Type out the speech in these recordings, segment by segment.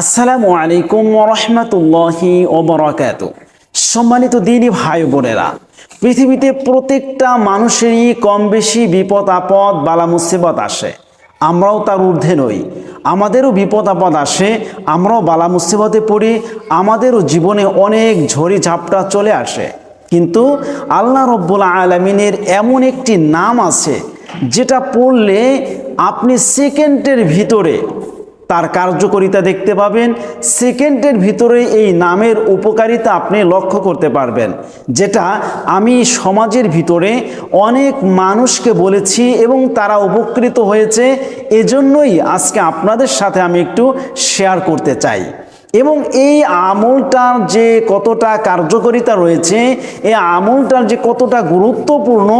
আসসালামু আলাইকুম রহমতুল্লাহি ওবরাকাত সম্মানিত দিনী ভাই বোনেরা, পৃথিবীতে প্রত্যেকটা মানুষেরই কম বেশি বিপদ, আপদ, বালা, মুসিবত আসে। আমরাও তার ঊর্ধ্বে নই। আমাদেরও বিপদ, আপদ আসে, আমরাও বালা, মুসিবতে পড়ি, আমাদেরও জীবনে অনেক ঝড়ি, ঝাপটা চলে আসে। কিন্তু আল্লাহ রব্বুল আলমিনের এমন একটি নাম আছে, যেটা পড়লে আপনি সেকেন্ডের ভিতরে তার কার্যকরিতা দেখতে পাবেন। সেকেন্ডের ভিতরে এই নামের উপকারিতা আপনি লক্ষ্য করতে পারবেন, যেটা আমি সমাজের ভিতরে অনেক মানুষকে বলেছি এবং তারা উপকৃত হয়েছে। এজন্যই আজকে আপনাদের সাথে আমি একটু শেয়ার করতে চাই। এবং এই আমলটার যে কতটা কার্যকারিতা রয়েছে, এই আমলটার যে কতটা গুরুত্বপূর্ণ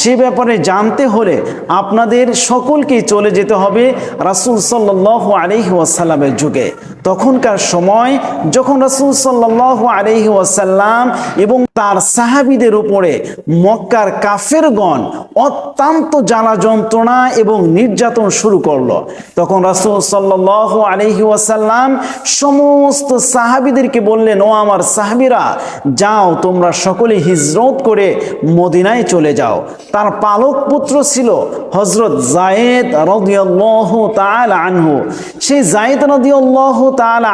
সে ব্যাপারে জানতে হলে আপনাদের সকলকেই চলে যেতে হবে রাসুল সাল্লাহ আলহি ওয়াসাল্লামের যুগে। তখনকার সময় যখন রাসুল সাল্লাহ আলহি ওয়াসাল্লাম এবং তার সাহাবিদের উপরে মক্কার কাফেরগণ অত্যন্ত জ্বালা যন্ত্রণা এবং নির্যাতন শুরু করল, তখন রাসুল সাল্লাহ আলহি ওয়াসাল্লাম সমস্ত সাহাবিদেরকে বললেন, ও আমার সাহাবিরা, যাও তোমরা সকলে হিজরত করে মদিনায় চলে যাও। তার পালক পুত্র ছিল হজরত জায়েদ রদিয়াল্লাহ তাল আনহু। সেই জায়েদ রদিয়াল্লাহ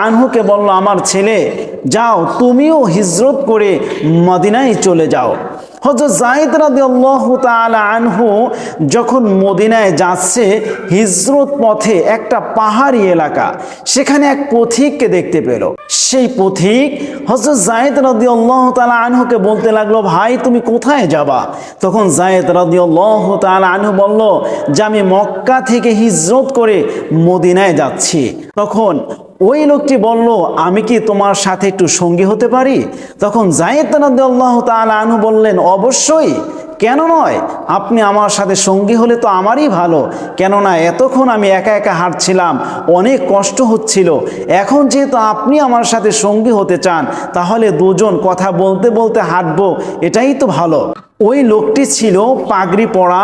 আনহুকে বলল, আমার ছেলে, যাও, তুমিও হিজরত করে মদিনায় চলে যাও। হজরত জাহিদ রাদি আল্লাহ আনহু যখন মদিনায় যাচ্ছে, হিজরত পথে একটা পাহাড়ি এলাকা, সেখানে এক পথিককে দেখতে পেল। সেই পথিক হজরত জায়েদ আল্লাহ তালা আনহুকে বলতে লাগল, ভাই, তুমি কোথায় যাবা? তখন জায়েদ আল্লাহ তালা আনহু বলল, যে আমি মক্কা থেকে হিজরত করে মদিনায় যাচ্ছি। তখন ওই লোকটি বলল, আমি কি তোমার সাথে একটু সঙ্গী হতে পারি? তখন জায়েদ আল্লাহ আনহু বললেন, অবশ্যই। কেন নয়? আপনি আমার সাথে সঙ্গী হলে তো আমারই ভালো। কেননা এতক্ষণ আমি একা একা হাঁটছিলাম, অনেক কষ্ট হচ্ছিল। এখন যেহেতু আপনি আমার সাথে সঙ্গী হতে চান, তাহলে দুজন কথা বলতে বলতে হাঁটবো, এটাই তো ভালো। ওই লোকটি ছিল পাগড়ি পরা,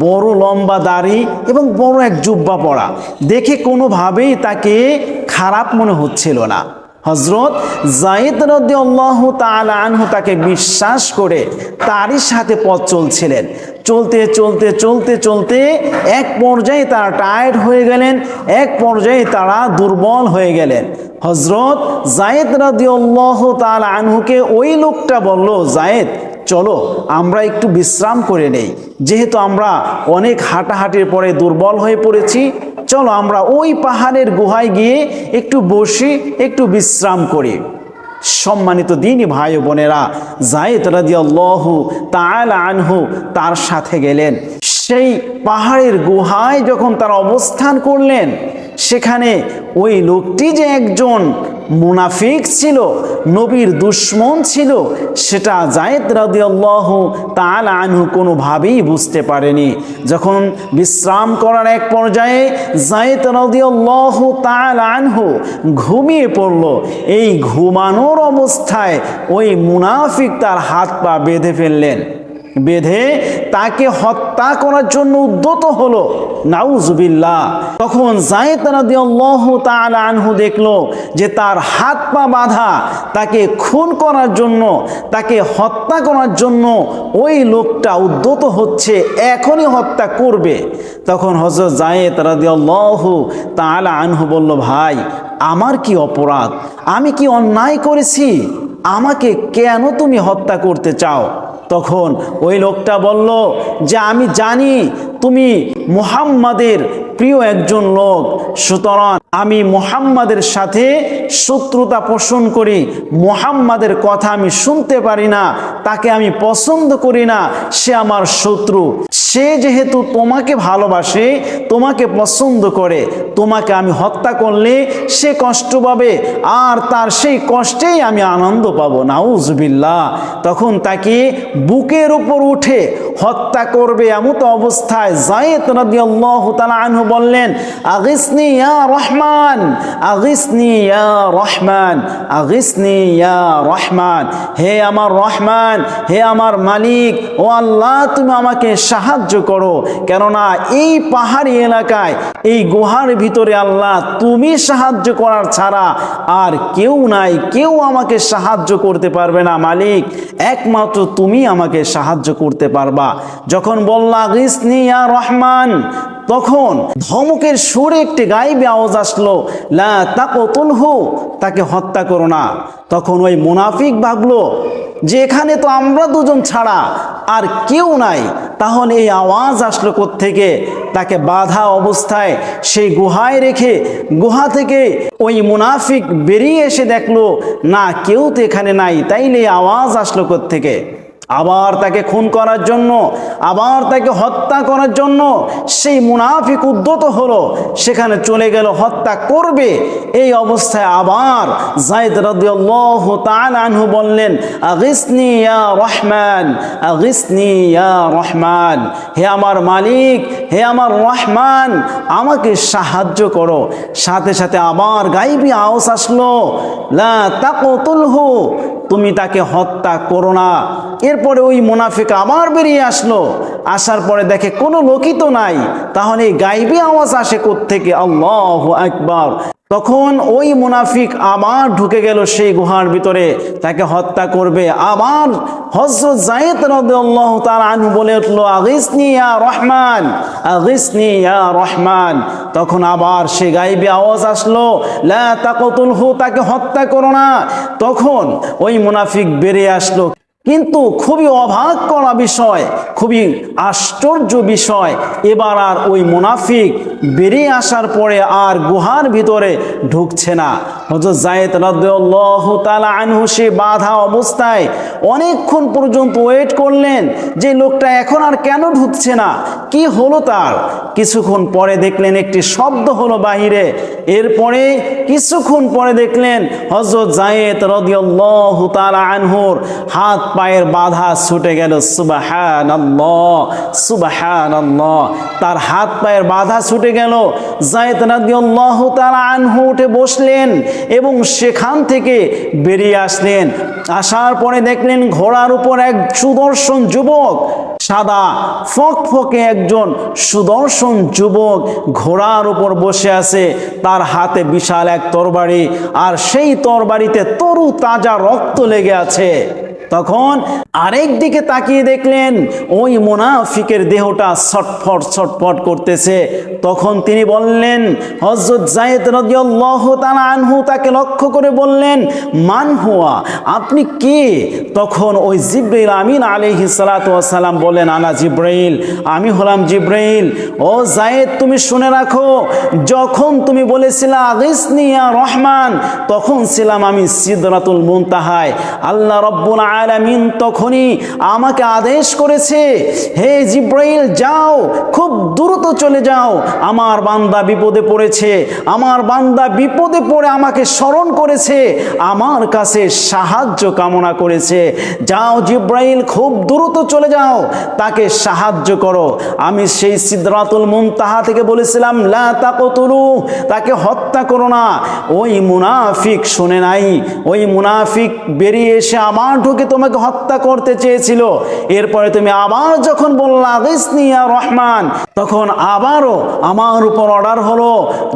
বড় লম্বা দাড়ি এবং বড় এক জুব্বা পরা। দেখে কোনোভাবেই তাকে খারাপ মনে হচ্ছিল না। হজরত জাইদ রদি আল্লাহ আনহু তাকে বিশ্বাস করে তারই সাথে পথ চলছিলেন। চলতে চলতে চলতে চলতে এক পর্যায়ে তারা টায়ার্ড হয়ে গেলেন, এক পর্যায়ে তারা দুর্বল হয়ে গেলেন। হজরত জায়েদ রাদি অল্লাহ তাল আনহুকে ওই লোকটা বলল জায়েদ চলো, আমরা একটু বিশ্রাম করে নেই। যেহেতু আমরা অনেক হাঁটাহাঁটির পরে দুর্বল হয়ে পড়েছি, চলো আমরা ওই পাহাড়ের গুহায় গিয়ে একটু বসি, একটু বিশ্রাম করি। সম্মানিত দিনই ভাই বোনেরা জায়েদ রাজিয়াল্লাহু তাআলা আনহু তার সাথে গেলেন। সেই পাহাড়ের গুহায় যখন তার অবস্থান করলেন, সেখানে ওই লোকটি যে একজন মুনাফিক ছিল, নবীর দুশ্মন ছিল, সেটা জায়েদ রাদিয়াল্লাহু তাল আনহু কোনোভাবেই বুঝতে পারেনি। যখন বিশ্রাম করার এক পর্যায়ে জায়েদ রাদিয়াল্লাহু তাল আনহু ঘুমিয়ে পড়ল। এই ঘুমানোর অবস্থায় ওই মুনাফিক তার হাত পা বেঁধে ফেললেন। বেঁধে তাকে হত্যা করার জন্য উদ্যত হলো। নাউজুবিল্লাহ। তখন জায়েদ রাদিয়াল্লাহু তাআলা আনহু দেখল যে তার হাত পা বাঁধা, তাকে খুন করার জন্য, তাকে হত্যা করার জন্য ওই লোকটা উদ্যত হচ্ছে, এখনই হত্যা করবে। তখন হজরত জায়েদ রাদিয়াল্লাহু তাআলা আনহু বলল, ভাই, আমার কি অপরাধ? আমি কি অন্যায় করেছি? আমাকে কেন তুমি হত্যা করতে চাও? তখন ওই লোকটা বলল যে আমি জানি তুমি মুহাম্মাদের প্রিয় একজন লোক, সুতরাং আমি মুহাম্মাদের সাথে শত্রুতা পোষণ করি, মুহাম্মাদের কথা আমি শুনতে পারি না, তাকে আমি পছন্দ করি না, সে আমার শত্রু। সে যেহেতু তোমাকে ভালোবাসে, তোমাকে পছন্দ করে, তোমাকে আমি হত্যা করলে সে কষ্ট পাবে, আর তার সেই কষ্টেই আমি আনন্দ পাবো নাউজবিল্লা তখন তাকে বুকের উপর উঠে হত্যা করবে এমত অবস্থায় জায়েদ রাদিয়াল্লাহু তাআলা আনহু বললেন, আগিসনি ইয়া রহমান, আগিসনি রহমান আগিসনি রহমান। হে আমার রহমান, হে আমার মালিক, ও আল্লাহ, তুমি আমাকে সাহায্য করো। কেননা এই পাহাড়ি এলাকায়, এই গুহার ভিতরে আল্লাহ তুমি সাহায্য করার ছাড়া আর কেউ নাই। কেউ আমাকে সাহায্য করতে পারবে না, মালিক। একমাত্র তুমি আমাকে সাহায্য করতে পারবা। যখন বললা গিসনি ইয়া রহমান তখন ধমকের সুরে একটি গাইবে আওয়াজ আসলো, লা তাকতুলহু তাকে হত্যা করো না। তখন ওই মুনাফিক ভাবলো যে এখানে তো আমরা দুজন ছাড়া আর কেউ নাই, তাহলে এই আওয়াজ আসলো থেকে তাকে বাধা অবস্থায় সেই গুহায় রেখে গুহা থেকে ওই মুনাফিক বেরিয়ে এসে দেখল, না, কেউ তো এখানে নাই, তাইলে আওয়াজ আসলো থেকে আবার তাকে খুন করার জন্য, আবার তাকে হত্যা করার জন্য, সেই মুনাফিক উদ্যত হলো, সেখানে চলে গেল, হত্যা করবে। এই অবস্থায় আবার জায়দ রাদিয়াল্লাহু আনহু বললেন, আগিসনি ইয়া রহমান, আগিসনি ইয়া রহমান, হে আমার মালিক, হে আমার রহমান, আমাকে সাহায্য করো। সাথে সাথে আবার গাইবি আওস আসলো, লা তাকতুলহু, তুমি তাকে হত্যা করো না। এরপরে ওই মুনাফিক আবার বেরিয়ে আসলো। আসার পরে দেখে কোনো লোকই তো নাই। তাহলে এই গাইবি আওয়াজ আসে থেকে আল্লাহ একবার তখন ওই মুনাফিক আবার ঢুকে গেল সেই গুহার ভিতরে। তাকে হত্যা করবে। আবার হজরত জায়েদ রাদিয়াল্লাহু তাআলা আনহু বলে উঠল, আগিসনি রহমান আগিসনি রহমান। তখন আবার সে গাইবে আওয়াজ আসলো, লা তাকতুলহু, তাকে হত্যা করো না। তখন ওই মুনাফিক বেরিয়ে আসলো। কিন্তু খুবই অবাক করা বিষয় খুবই আশ্চর্য বিষয়। এবার আর ওই মুনাফিক বেরিয়ে আসার পরে আর গুহার ভিতরে ঢুকছে না। হজরত জায়েদ রাদিয়াল্লাহু তাআলা আনহু সে বাধা অবস্থায় অনেকক্ষণ পর্যন্ত ওয়েট করলেন যে লোকটা এখন আর কেন ঢুকছে না? কি হলো তার? কিছুক্ষণ পরে দেখলেন একটি শব্দ হলো বাহিরে। এরপরে কিছুক্ষণ পরে দেখলেন হজরত জায়েদ রাদিয়াল্লাহু তালা আনহুর হাত পায়ের বাধা ছুটে গেল। সুবাহানাল্লাহ সুবাহানাল্লাহ। তার হাত পায়ের বাধা ছুটে গেল। জায়েদ রাদিয়াল্লাহু তাআলা আনহু উঠে বসলেন এবং সেখান থেকে বেরিয়ে আসলেন। আসার পরে দেখলেন ঘোড়ার উপর এক সুদর্শন যুবক, সাদা ফকফকে একজন সুদর্শন যুবক ঘোড়ার উপর বসে আছে। তার হাতে বিশাল এক তরবারি, আর সেই তরবারিতে তরু তাজা রক্ত লেগে আছে। তখন আরেক দিকে তাকিয়ে দেখলেন, ওই মোনাফিকের দেহটা ছটফট ছটফট করতেছে। তখন তিনি বললেন হজরত জায়েদ রাদিয়াল্লাহু তাআলা আনহু তাকে লক্ষ্য করে বললেন, মান হুয়া? আপনি কে? তখন ওই জিব্রাইল আমিন আলাইহি সালাতু ওয়াসালাম বলেন আনা জিব্রাইল, আমি হলাম জিব্রাইল। ও জায়েদ তুমি শুনে রাখো, যখন তুমি বলেছিলে, আগিসনি ইয়া রহমান তখন ছিলাম আমি সিদরাতুল মুনতাহায়। আল্লাহ রব্বুল আলামিন তখনই আমাকে আদেশ করেছে, হে জিব্রাইল, যাও, খুব দ্রুত চলে যাও। আমার বান্দা বিপদে পড়েছে, আমার বান্দা বিপদে পড়ে আমাকে স্মরণ করেছে, আমার কাছে সাহায্য কামনা করেছে। যাও জিব্রাইল, খুব দ্রুত চলে যাও, তাকে সাহায্য করো। আমি সেই সিদ্ধাতুল মুনতাহা থেকে বলেছিলাম, লা তাকতুলু, তাকে হত্যা করো না। ওই মুনাফিক শুনে নাই, ওই মুনাফিক বেরিয়ে এসে আমার ঢুকে তোমাকে হত্যা করতে চেয়েছিল। এরপরে তুমি আবার যখন বললা রহমান তখন আবারও আমার উপর অর্ডার হলো,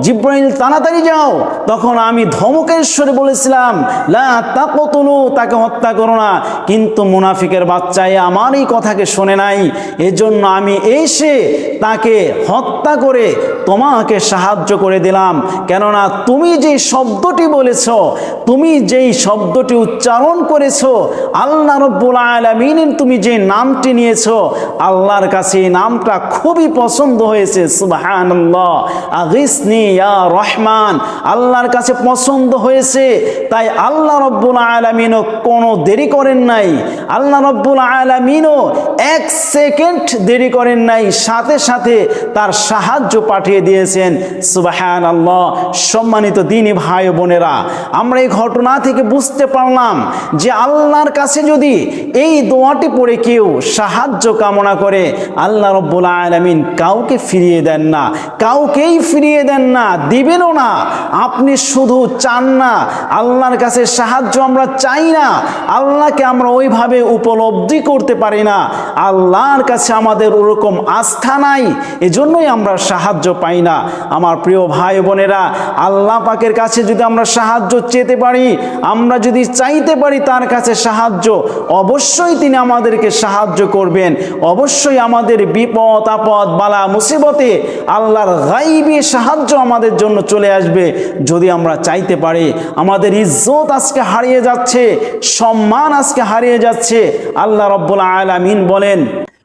জিব্রাইল, তাড়াতাড়ি যাও তখন আমি ধমকের স্বরে বলেছিলাম তাকে হত্যা করো না কিন্তু মুনাফিকের বাচ্চায় আমার এই কথাকে শোনে নাই। এজন্য আমি এসে তাকে হত্যা করে তোমাকে সাহায্য করে দিলাম। কেননা তুমি যে শব্দটি বলেছ, তুমি যেই শব্দটি উচ্চারণ করেছ আল্লাহ রব্বুল আলমিনের তুমি যে নামটি নিয়েছো, আল্লাহর কাছে এই নামটা খুবই পছন্দ হয়েছে, সুবহানাল্লাহ। আগিসনি রহমান, আল্লাহর কাছে পছন্দ হয়েছে, তাই আল্লাহ রব্বুল আলমিনও কোনো দেরি করেন নাই। আল্লাহ রব্বুল আলমিনও এক সেকেন্ড দেরি করেন নাই, সাথে সাথে তার সাহায্য পাঠিয়ে দিয়েছেন সুবাহান আল্লাহ সম্মানিত দিনী ভাই বোনেরা, আমরা এই ঘটনা থেকে বুঝতে পারলাম যে আল্লাহর কাছে কাছে যদি এই দোয়াটি পড়ে কেউ সাহায্য কামনা করে, আল্লাহ রব্বুল আলমিন কাউকে ফিরিয়ে দেন না, কাউকেই ফিরিয়ে দেন না, দিবেনও না। আপনি শুধু চান না, আল্লাহর কাছে সাহায্য আমরা চাই না, আল্লাহকে আমরা ওইভাবে উপলব্ধি করতে পারি না। আল্লাহর কাছে আমাদের ওরকম আস্থা নাই, এজন্যই আমরা সাহায্য পাই না। আমার প্রিয় ভাই বোনেরা, আল্লাহ পাকের কাছে যদি আমরা সাহায্য চেতে পারি, আমরা যদি চাইতে পারি তার কাছে সাহায্য অবশ্যই তিনি আমাদেরকে সাহায্য করবেন। অবশ্যই আমাদের বিপদ, আপদ, বালা, মুসিবতে আল্লাহর গাইবি, সাহায্য আমাদের জন্য চলে আসবে। যদি আমরা চাইতে পারি, আমাদের ইজ্জত আজকে হারিয়ে যাচ্ছে, সম্মান আজকে হারিয়ে যাচ্ছে। আল্লাহ রব্বুল আলামিন বলেন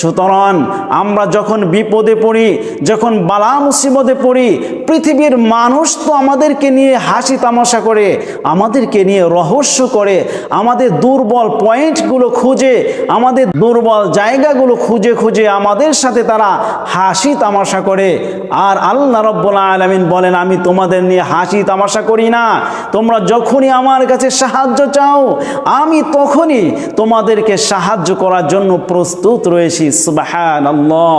সুতরাং আমরা যখন বিপদে পড়ি, যখন বালা মুসিবতে পড়ি, পৃথিবীর মানুষ তো আমাদেরকে নিয়ে হাসি তামাশা করে, আমাদেরকে নিয়ে রহস্য করে, আমাদের দুর্বল পয়েন্টগুলো খুঁজে, আমাদের দুর্বল জায়গাগুলো খুঁজে খুঁজে আমাদের সাথে তারা হাসি তামাশা করে। আর আল্লাহ রব্বুল আলমিন বলেন, আমি তোমাদের নিয়ে হাসি তামাশা করি না। তোমরা যখনই আমার কাছে সাহায্য চাও, আমি তখনই তোমাদেরকে সাহায্য করার জন্য প্রস্তুত রয়েছি। সুবাহান আল্লাহ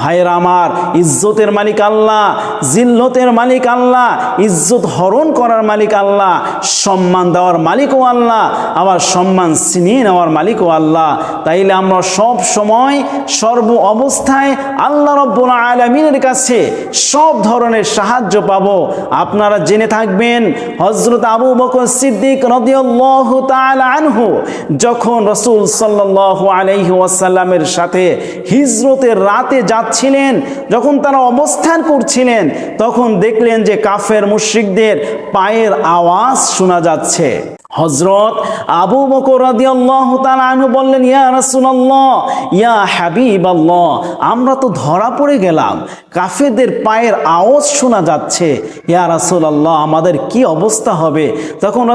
ভাইয়ের আমার, ইজ্জতের মালিক আল্লাহ, জিল্লতের মালিক আল্লাহ, ইজ্জত হরণ করার মালিক আল্লাহ, সম্মান দেওয়ার মালিকও আল্লাহ, আবার সম্মান ছিনিয়ে নেওয়ার মালিকও আল্লাহ। তাইলে আমরা সব সময় সর্ব অবস্থায় আল্লাহ রব্বুল আলমিনের কাছে সব ধরনের সাহায্য পাবো। আপনারা জেনে থাকবেন হজরত আবু বকর সিদ্দিক রদিয়াল্লাহু তাআলা আনহু, যখন রসুল সাল্লাল্লাহু আলাইহি ওয়াসাল্লামের সাথে হিজরতের রাতে যাচ্ছিলেন, যখন তারা অবস্থান করছিলেন, তখন দেখলেন যে কাফের মুশরিকদের পায়ের আওয়াজ শোনা যাচ্ছে। হজরত আবু বকর বললেন, ইয়া ইয়া আমরা তো ধরা পড়ে গেলাম, কাফেরদের পায়ের আওয়াজ শোনা যাচ্ছে। ইয়া আমাদের কি অবস্থা হবে? তখন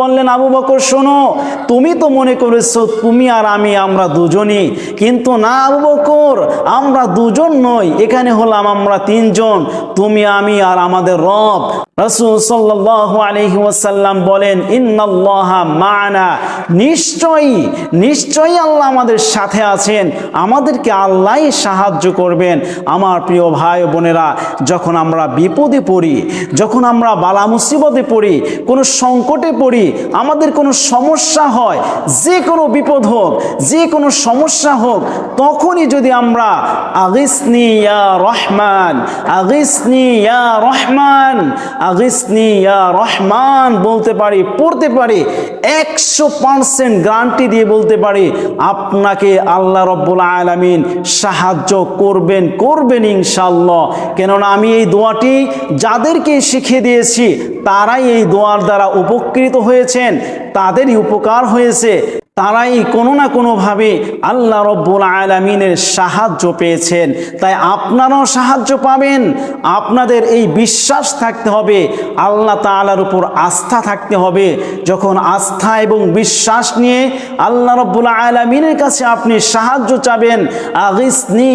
বললেন, আবু বকর, শোনো, তুমি তো মনে করেছ, তুমি আর আমি আমরা দুজনই। কিন্তু না, আবু বকর, আমরা দুজন নই। এখানে হলাম আমরা তিনজন, তুমি, আমি আর আমাদের রব। রাসূল সাল্লাল্লাহু আলাইহি ওয়াসাল্লাম বলেন, ইন্নাল্লাহা মা'না। নিশ্চয়ই নিশ্চয়ই আল্লাহ আমাদের সাথে আছেন। আমাদেরকে আল্লাহই সাহায্য করবেন। আমার প্রিয় ভাই বোনেরা, যখন আমরা বিপদে পড়ি, যখন আমরা বালা মুসিবতে পড়ি, কোনো সংকটে পড়ি, আমাদের কোনো সমস্যা হয়, যে কোনো বিপদ হোক, যে কোনো সমস্যা হোক, তখনই যদি আমরা আগিসনি ইয়া রহমান, আগিসনি ইয়া রহমান, আগিসনি ইয়া রহমান বলতে পারি, পড়তে পারি, একশো পার্সেন্ট গ্যারান্টি দিয়ে বলতে পারি, আপনাকে আল্লাহ রব্বুল আলামিন সাহায্য করবেন করবেন ইনশাল্লাহ কেননা আমি এই দোয়াটি যাদেরকে শিখিয়ে দিয়েছি, তারাই এই দোয়ার দ্বারা উপকৃত হয়েছেন, তাদেরই উপকার হয়েছে। তারাই কোনো না কোনোভাবে আল্লাহ রব্বুল আলমিনের সাহায্য পেয়েছেন। তাই আপনারাও সাহায্য পাবেন। আপনাদের এই বিশ্বাস থাকতে হবে। আল্লাহ তালার উপর আস্থা থাকতে হবে। যখন আস্থা এবং বিশ্বাস নিয়ে আল্লাহ রব্বুল আলমিনের কাছে আপনি সাহায্য চাবেন, আগিসনি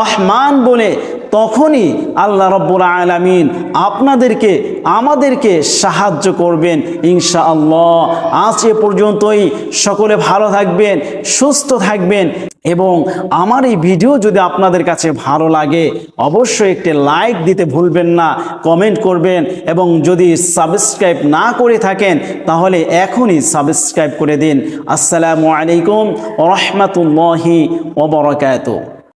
রহমান বলে, তখনই আল্লাহ রব্বুল আলামিন আপনাদেরকে, আমাদেরকে সাহায্য করবেন ইনশা আল্লাহ আজ এ পর্যন্তই। সকলে ভালো থাকবেন, সুস্থ থাকবেন এবং আমার এই ভিডিও যদি আপনাদের কাছে ভালো লাগে, অবশ্যই একটি লাইক দিতে ভুলবেন না, কমেন্ট করবেন এবং যদি সাবস্ক্রাইব না করে থাকেন, তাহলে এখনই সাবস্ক্রাইব করে দিন। আসসালামু আলাইকুম রহমতুল্লাহি ওবরাকাতুহ